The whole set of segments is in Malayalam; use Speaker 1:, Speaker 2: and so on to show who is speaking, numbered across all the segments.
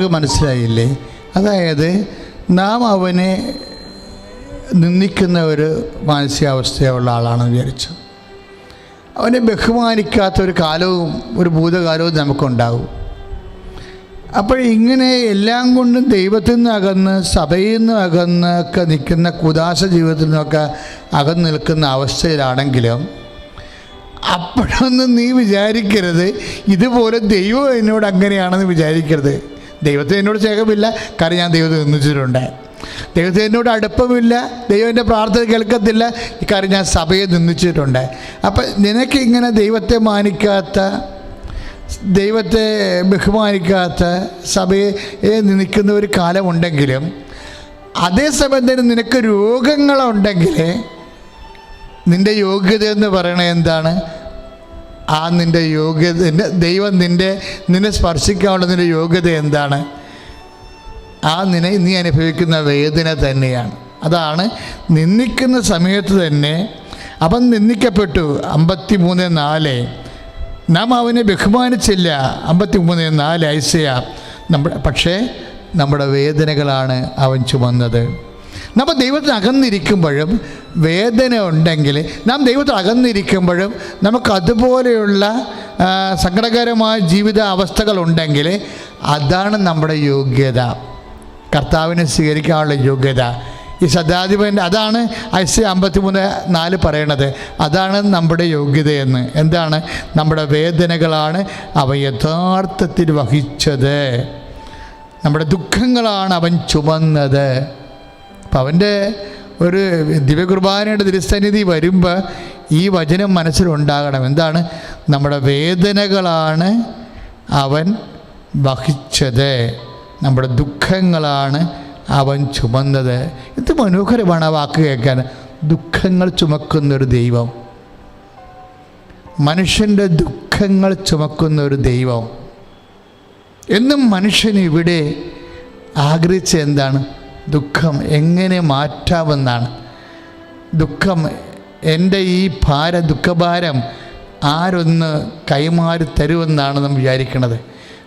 Speaker 1: എല്ലാവർക്കും മനസ്സിലായില്ലേ? അതായത് നാം അവനെ നിന്ദിക്കുന്ന ഒരു മാനസികാവസ്ഥയുള്ള ആളാണെന്ന് വിചാരിച്ചു. അവനെ ബഹുമാനിക്കാത്ത ഒരു കാലവും ഒരു ഭൂതകാലവും നമുക്കുണ്ടാവും. അപ്പോൾ ഇങ്ങനെ എല്ലാം കൊണ്ടും ദൈവത്തിൽ നിന്ന് അകന്ന് സഭയിൽ നിന്ന് അകന്ന് ഒക്കെ നിൽക്കുന്ന കുദാശ ജീവിതത്തിൽ നിന്നൊക്കെ അകന്ന് നിൽക്കുന്ന അവസ്ഥയിലാണെങ്കിലും അപ്പോഴൊന്നും നീ വിചാരിക്കരുത് ഇതുപോലെ ദൈവം എന്നോട് അങ്ങനെയാണെന്ന് വിചാരിക്കരുത്. ദൈവത്തിന് എന്നോട് സ്നേഹമില്ല. കാരണം ഞാൻ ദൈവത്തെ നിന്ദിച്ചിട്ടുണ്ട്. ദൈവത്തിന് എന്നോട് അടുപ്പമില്ല. ദൈവം എന്റെ പ്രാർത്ഥന കേൾക്കത്തില്ല. കാരണം ഞാൻ സഭയെ നിന്ദിച്ചിട്ടുണ്ട്. അപ്പം നിനക്ക് ഇങ്ങനെ ദൈവത്തെ മാനിക്കാത്ത ദൈവത്തെ ബഹുമാനിക്കാത്ത സഭയെ നിൽക്കുന്ന ഒരു കാലമുണ്ടെങ്കിലും അതേസമയം തന്നെ നിനക്ക് രോഗങ്ങളുണ്ടെങ്കിൽ നിന്റെ യോഗ്യത എന്ന് പറയണത് എന്താണ്? ആ നിന്റെ യോഗ്യത ദൈവം നിന്റെ നിന്നെ സ്പർശിക്കാനുള്ള നിന്റെ യോഗ്യത എന്താണ്? ആ നിന്നെ നീ അനുഭവിക്കുന്ന വേദന തന്നെയാണ്. അതാണ് നിന്ദിക്കുന്ന സമയത്ത് തന്നെ അവൻ നിന്ദിക്കപ്പെട്ടു. അമ്പത്തി മൂന്ന് നാല്. നാം അവനെ ബഹുമാനിച്ചില്ല. അമ്പത്തി മൂന്ന് നാല് ഐസയ. നമ്മുടെ പക്ഷേ നമ്മുടെ വേദനകളാണ് അവൻ ചുമന്നത്. നമ്മൾ ദൈവത്തിന് അകന്നിരിക്കുമ്പോഴും വേദന ഉണ്ടെങ്കിൽ നാം ദൈവത്തിൽ അകന്നിരിക്കുമ്പോഴും നമുക്ക് അതുപോലെയുള്ള സങ്കടകരമായ ജീവിത അവസ്ഥകൾ ഉണ്ടെങ്കിൽ അതാണ് നമ്മുടെ യോഗ്യത. കർത്താവിനെ സ്വീകരിക്കാനുള്ള യോഗ്യത. ഈ സദാധിപന്റെ അതാണ് ഐസ് അമ്പത്തി മൂന്ന് നാല് പറയണത്. അതാണ് നമ്മുടെ യോഗ്യതയെന്ന്. എന്താണ്? നമ്മുടെ വേദനകളാണ് അവ യഥാർത്ഥത്തിൽ വഹിച്ചത്. നമ്മുടെ ദുഃഖങ്ങളാണ് അവൻ ചുമന്നത്. അപ്പം അവന്റെ ഒരു ദിവ്യകുർബാനയുടെ തിരുസന്നിധി വരുമ്പോൾ ഈ വചനം മനസ്സിലുണ്ടാകണം. എന്താണ്? നമ്മുടെ വേദനകളാണ് അവൻ വഹിച്ചത്. നമ്മുടെ ദുഃഖങ്ങളാണ് അവൻ ചുമന്നത്. ഇത് മനോഹരമാണ് ആ വാക്ക് കേൾക്കാൻ. ദുഃഖങ്ങൾ ചുമക്കുന്നൊരു ദൈവം. മനുഷ്യന്റെ ദുഃഖങ്ങൾ ചുമക്കുന്ന ഒരു ദൈവം. എന്നും മനുഷ്യൻ ഇവിടെ ആഗ്രഹിച്ച എന്താണ്? ദുഃഖം എങ്ങനെ മാറ്റാമെന്നാണ്. ദുഃഖം എന്റെ ഈ ഭാര ദുഃഖഭാരം ആരൊന്ന് കൈമാറി തരുമെന്നാണ് നാം വിചാരിക്കുന്നത്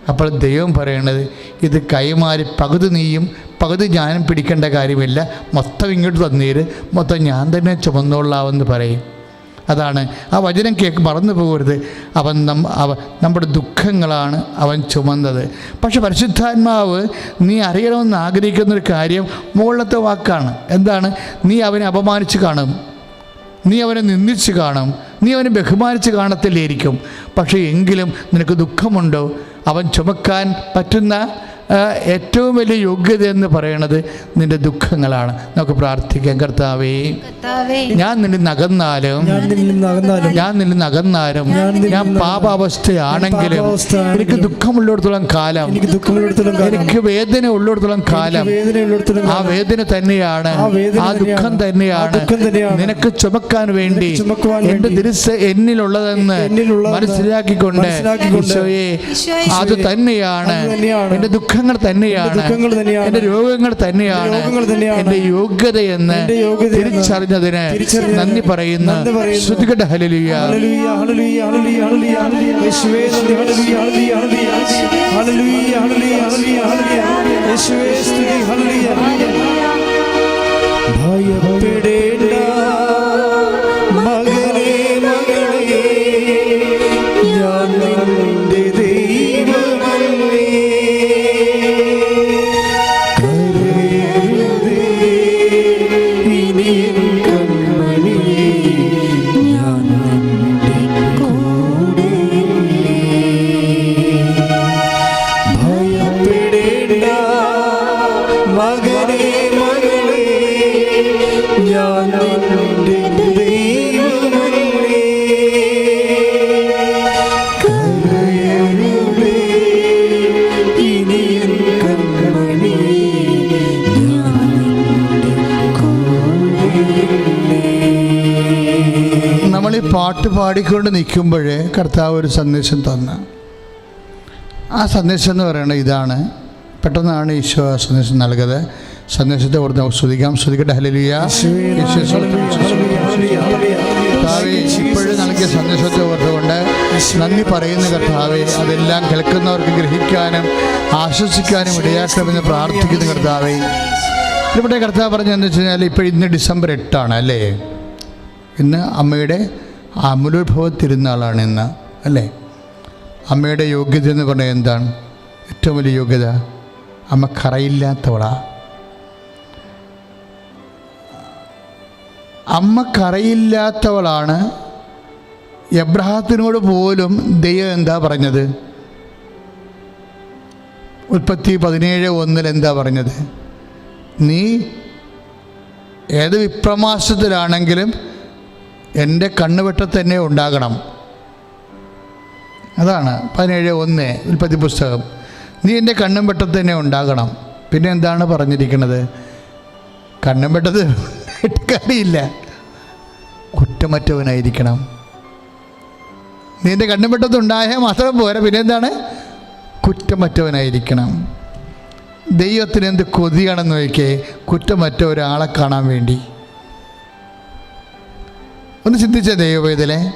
Speaker 1: അപ്പോൾ ദൈവം പറയണത് ഇത് കൈമാറി പകുതി നീയും പകുതി ഞാനും പിടിക്കേണ്ട കാര്യമില്ല. മൊത്തം ഇങ്ങോട്ട് തന്നീര് മൊത്തം ഞാൻ തന്നെ ചുമന്നോളാവെന്ന് പറയും. അതാണ്. ആ വചനം കേൾക്ക് മറന്നു പോകരുത്. അവൻ നം അവ നമ്മുടെ ദുഃഖങ്ങളാണ് അവൻ ചുമന്നത്. പക്ഷെ പരിശുദ്ധാത്മാവ് നീ അറിയണമെന്ന് ആഗ്രഹിക്കുന്നൊരു കാര്യം മുകളിലത്തെ വാക്കാണ്. എന്താണ്? നീ അവനെ അപമാനിച്ച് കാണും. നീ അവനെ നിന്ദിച്ച് കാണും. നീ അവനെ ബഹുമാനിച്ച് കാണത്തില്ലായിരിക്കും. പക്ഷേ എങ്കിലും നിനക്ക് ദുഃഖമുണ്ടോ? അവൻ ചുമക്കാൻ പറ്റുന്ന ഏറ്റവും വലിയ യോഗ്യത എന്ന് പറയുന്നത് നിന്റെ ദുഃഖങ്ങളാണ് നമുക്ക് പ്രാർത്ഥിക്കാം കർത്താവേ ഞാൻ നിന്നെ നകന്നാലും
Speaker 2: ഞാൻ നിന്നെ
Speaker 1: നകന്നാലും ഞാൻ പാപാവസ്ഥയാണെങ്കിലും എനിക്ക് ദുഃഖമുള്ളിടത്തോളം കാലം
Speaker 2: എനിക്ക് ദുഃഖമുള്ളിടത്തോളം കാലം
Speaker 1: എനിക്ക് വേദന ഉള്ളിടത്തോളം കാലം ആ വേദന തന്നെയാണ്
Speaker 2: ആ
Speaker 1: ദുഃഖം
Speaker 2: തന്നെയാണ്. ദുഃഖം.
Speaker 1: നിനക്ക് ചുമക്കാൻ വേണ്ടി എന്റെ തിരുസ് എന്നിലുള്ളതെന്ന് മനസ്സിലാക്കിക്കൊണ്ട് അത് തന്നെയാണ്
Speaker 2: എന്റെ തന്നെയാണ്.
Speaker 1: ദുഃഖങ്ങൾ തന്നെയാണ്.
Speaker 2: എന്റെ ദുഃഖങ്ങൾ തന്നെയാണ്.
Speaker 1: എന്റെ രോഗങ്ങൾ തന്നെയാണ്.
Speaker 2: എന്റെ രോഗങ്ങൾ തന്നെയാണ്.
Speaker 1: എന്റെ യോഗ്യതയെന്ന് തിരിച്ചറിഞ്ഞതിന് നന്ദി പറയുന്നു. ശ്രുതികട ഹലലിയ
Speaker 2: ഹല്ലേലൂയ
Speaker 1: പാട്ട് പാടിക്കൊണ്ട് നിൽക്കുമ്പോഴേ കർത്താവ് ഒരു സന്ദേശം തന്ന. ആ സന്ദേശം എന്ന് പറയുന്നത് ഇതാണ്. പെട്ടെന്നാണ് ഈശോ ആ സന്ദേശം നൽകുന്നത് സന്ദേശത്തെ ഓർത്ത് നമുക്ക് ശ്രദ്ധിക്കാം ശ്രദ്ധിക്കട്ടെ ഹലലിയ ഇപ്പോഴും നൽകിയ നൽകിയ സന്ദേശത്തെ ഓർത്തുകൊണ്ട് നന്ദി പറയുന്ന കർത്താവെ. അതെല്ലാം കേൾക്കുന്നവർക്ക് ഗ്രഹിക്കാനും ആശ്വസിക്കാനും ഇടയാക്കണമെന്ന് പ്രാർത്ഥിക്കുന്ന കർത്താവെ. ഇവിടെ കർത്താവ് പറഞ്ഞതെന്ന് വെച്ച് കഴിഞ്ഞാൽ ഇപ്പോൾ ഇന്ന് ഡിസംബർ എട്ടാണ് അല്ലേ? ഇന്ന് അമ്മയുടെ അമലോത്ഭവ തിരുനാളാണ് ഇന്ന് അല്ലേ? അമ്മയുടെ യോഗ്യത എന്ന് പറഞ്ഞാൽ എന്താണ്? ഏറ്റവും വലിയ യോഗ്യത? അമ്മ കറയില്ലാത്തവളാ അമ്മ കറയില്ലാത്തവളാണ് എബ്രഹാത്തിനോട് പോലും ദൈവം എന്താ പറഞ്ഞത്? ഉൽപ്പത്തി പതിനേഴ് ഒന്നിൽ എന്താ പറഞ്ഞത്? നീ ഏത് വിപ്രമാസത്തിലാണെങ്കിലും എന്റെ കണ്ണുവെട്ടത്ത് തന്നെ ഉണ്ടാകണം. അതാണ് പതിനേഴ് ഒന്ന് ഉൽപ്പത്തി പുസ്തകം. നീ എന്റെ കണ്ണും വെട്ടത്ത് തന്നെ ഉണ്ടാകണം. പിന്നെ എന്താണ് പറഞ്ഞിരിക്കുന്നത്? കണ്ണും വെട്ടത്ത് കാര്യമില്ല കുറ്റമറ്റവനായിരിക്കണം. നീ എന്റെ കണ്ണും വെട്ടത്ത് ഉണ്ടായാൽ മാത്രം പോരെ. പിന്നെ എന്താണ്? കുറ്റമറ്റവനായിരിക്കണം. ദൈവത്തിന് എന്ത് കൊതിയാണെന്ന് നോക്കിയേ. കുറ്റമറ്റ ഒരാളെ കാണാൻ വേണ്ടി. ഒന്ന് ചിന്തിച്ച ദൈവവേദലെ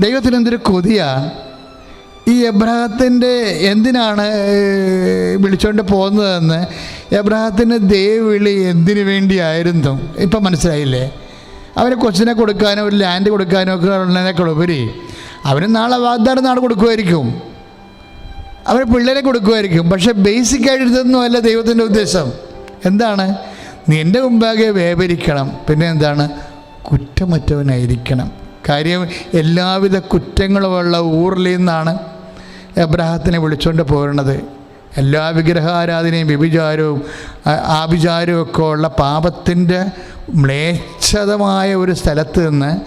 Speaker 1: ദൈവത്തിന് എന്തൊരു കൊതിയാ. ഈ എബ്രഹത്തിന്റെ എന്തിനാണ് വിളിച്ചുകൊണ്ട് പോകുന്നതെന്ന്. എബ്രഹത്തിന് ദൈവവിളി എന്തിനു വേണ്ടിയായിരുന്നു? ഇപ്പം മനസ്സിലായില്ലേ? അവന് കൊച്ചിനെ കൊടുക്കാനോ ഒരു ലാൻഡ് കൊടുക്കാനോ ഒക്കെ ഉള്ളതിനേക്കാൾ ഉപരി അവന് നാളെ വാഗ്ദാനം നാളെ കൊടുക്കുമായിരിക്കും. അവന് പിള്ളേരെ കൊടുക്കുമായിരിക്കും. പക്ഷേ ബേസിക് ആയിട്ട് ഇതൊന്നും അല്ല ദൈവത്തിന്റെ ഉദ്ദേശം. എന്താണ്? നിന്റെ മുമ്പാകെ വേവരിക്കണം. പിന്നെ എന്താണ്? കുറ്റമറ്റവനായിരിക്കണം. കാര്യം എല്ലാവിധ കുറ്റങ്ങളുമുള്ള ഊറിൽ നിന്നാണ് എബ്രാഹത്തിനെ വിളിച്ചുകൊണ്ട് പോരുന്നത്. എല്ലാ വിഗ്രഹാരാധനയും വ്യഭിചാരവും ആഭിചാരവും ഒക്കെ ഉള്ള പാപത്തിന്റെ മ്ലേച്ഛതമായ ഒരു സ്ഥലത്ത് നിന്ന്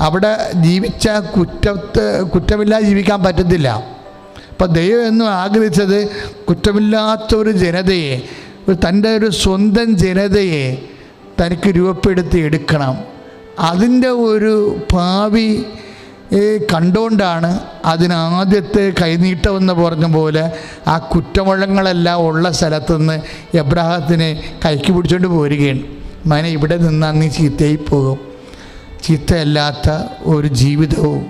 Speaker 1: അവിടെ ജീവിച്ച കുറ്റത്ത് കുറ്റമില്ലാതെ ജീവിക്കാൻ പറ്റത്തില്ല. അപ്പം ദൈവം എന്നും ആഗ്രഹിച്ചത് കുറ്റമില്ലാത്ത ഒരു ജനതയെ തന്റെ ഒരു സ്വന്തം ജനതയെ തനിക്ക് രൂപപ്പെടുത്തി എടുക്കണം. അതിന്റെ ഒരു ഭാവി കണ്ടുകൊണ്ടാണ് അതിനാദ്യത്തെ കൈനീട്ടമെന്ന് പറഞ്ഞ പോലെ ആ കുറ്റമുഴങ്ങളെല്ലാം ഉള്ള സ്ഥലത്തുനിന്ന് എബ്രാഹത്തിനെ കൈക്ക് പിടിച്ചുകൊണ്ട് പോരുകയാണ്. മകനെ ഇവിടെ നിന്നാൽ നീ ചീത്തയായി പോകും. ചീത്തയല്ലാത്ത ഒരു ജീവിതവും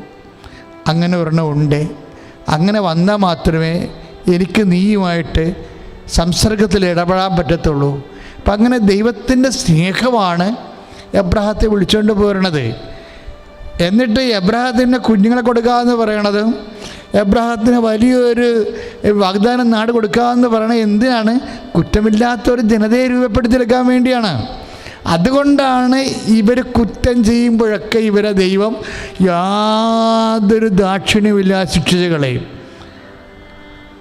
Speaker 1: അങ്ങനെ ഒരെണ്ണം ഉണ്ട്. അങ്ങനെ വന്നാൽ മാത്രമേ എനിക്ക് നീയുമായിട്ട് സംസർഗത്തിൽ ഇടപെടാൻ പറ്റത്തുള്ളൂ. അപ്പം അങ്ങനെ ദൈവത്തിന്റെ സ്നേഹമാണ് എബ്രഹത്തെ വിളിച്ചുകൊണ്ട് പോരണത്. എന്നിട്ട് എബ്രഹത്തിന് കുഞ്ഞുങ്ങളെ കൊടുക്കാമെന്ന് പറയണത്. എബ്രഹത്തിന് വലിയൊരു വാഗ്ദാനം നാട് കൊടുക്കാമെന്ന് പറയണത് എന്തിനാണ്? കുറ്റമില്ലാത്ത ഒരു ജനതയെ രൂപപ്പെടുത്തിയെടുക്കാൻ വേണ്ടിയാണ്. അതുകൊണ്ടാണ് ഇവർ കുറ്റം ചെയ്യുമ്പോഴൊക്കെ ഇവരെ ദൈവം യാതൊരു ദാക്ഷിണ്യമില്ല ശിക്ഷിച്ചു കളയും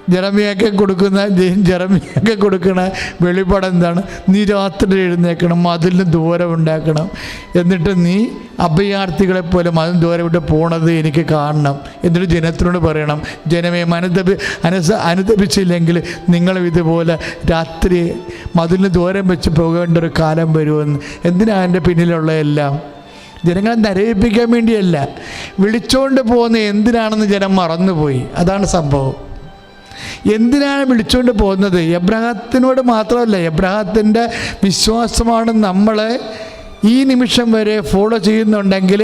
Speaker 1: ജെറമിയൊക്കെ കൊടുക്കുന്ന ജറമിയൊക്കെ കൊടുക്കുന്ന വെളിപാട് എന്താണ്? നീ രാത്രി എഴുന്നേക്കണം മതിലിന് ദൂരം ഉണ്ടാക്കണം. എന്നിട്ട് നീ അഭയാർത്ഥികളെ പോലെ മതിൽ ദൂരം വിട്ട് പോണത് എനിക്ക് കാണണം എന്നിട്ട് ജനത്തിനോട് പറയണം. ജനമേ അനുദപി അനുസ അനുദപിച്ചില്ലെങ്കിൽ നിങ്ങളും ഇതുപോലെ രാത്രി മതിലിന് ദൂരം വെച്ച് പോകേണ്ട ഒരു കാലം വരുമെന്ന്. എന്തിനാണ് എന്റെ പിന്നിലുള്ള എല്ലാം ജനങ്ങളെ നരയിപ്പിക്കാൻ വേണ്ടിയല്ല. വിളിച്ചുകൊണ്ട് പോകുന്ന എന്തിനാണെന്ന് ജനം മറന്നുപോയി. അതാണ് സംഭവം. എന്തിനാണ് വിളിച്ചുകൊണ്ട് പോകുന്നത്? എബ്രഹത്തിനോട് മാത്രമല്ല എബ്രഹത്തിന്റെ വിശ്വാസമാണ് നമ്മൾ ഈ നിമിഷം വരെ ഫോളോ ചെയ്യുന്നുണ്ടെങ്കിൽ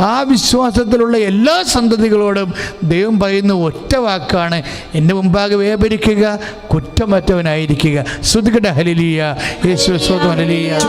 Speaker 1: ആ വിശ്വാസത്തിലുള്ള എല്ലാ സന്തതികളോടും ദൈവം പറയുന്ന ഒറ്റ വാക്കാണ് എന്റെ മുമ്പാകെ വേപരിക്കുക കുറ്റമറ്റവനായിരിക്കുക. ശ്രുതികട ഹലിലിയ യേശു ഹലിലിയ